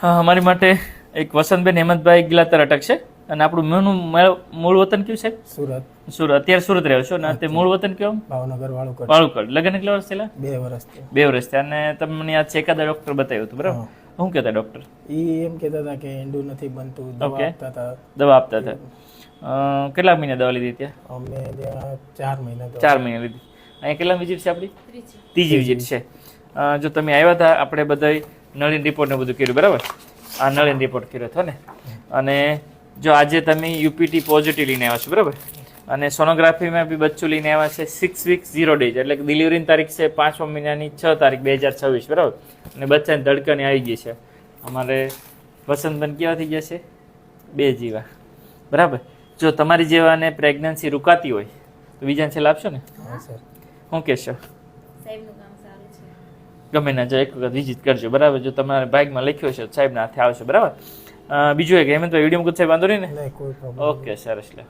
હા અમારી માટે એક વસંતબેન હેમંતભાઈ ગિલાતર અટક છે. અને આપણું મેનું મૂળ વતન કયું છે? સુરત. સુરત. અત્યારે સુરત રહ્યો છો અને તે મૂળ વતન કયું? ભાવનગર વાળુકડ. વાળુકડ. લગ્ન કેટલા વર્ષ થયેલા? બે વર્ષથી બે વર્ષ થયા. અને તમને આ છેકાદા ડૉક્ટર બતાવ્યું હતું બરાબર? શું કહેતા ડૉક્ટર? એ એમ કહેતા હતા કે ઈંડું નથી બનતું દવા આપતા હતા. દવા આપતા હતા. કેટલા મહિના દવા લીધી ત્યાં અમે ચાર મહિના ચાર મહિના લીધી. અહીંયા કેટલા વિઝિટ છે આપણી? ત્રીજી. વિઝિટ છે. જો તમે આવ્યા હતા આપણે બધા નળીન રિપોર્ટ ને બધું કર્યું બરાબર? આ નળીન રિપોર્ટ કર્યો હતો ને? અને જો આજે તમે યુપીટી પોઝિટિવ લઈને આવ્યા છો બરાબર? અને સોનોગ્રાફીમાં બી બચ્ચું લઈને આવ્યા છે સિક્સ વીક ઝીરો ડેઝ એટલે કે ડિલિવરીની તારીખ છે પાંચમા મહિનાની છ તારીખ બે હજાર છવ્વીસ બરાબર? અને બચ્ચાની ધડકની આવી ગઈ છે. અમારે વસંતબન કેવા થઈ ગયા છે? બે જીવા. બરાબર? જો તમારી જેવાને પ્રેગ્નન્સી રૂકાતી હોય તો બીજાને છેલ્લા આપશો ને? હા સર. શું કહેશો? સાહેબનું કામ ગમે ના જાય એક વખત વિઝિટ કરજો. બરાબર? જો તમારે બાઇકમાં લખ્યો છે સાહેબના હાથે આવશે બરાબર? બીજું એક હેમંતભાઈ વીડિયો મૂકત સાહેબ વાંધો નહીં ને? ઓકે સરસ લે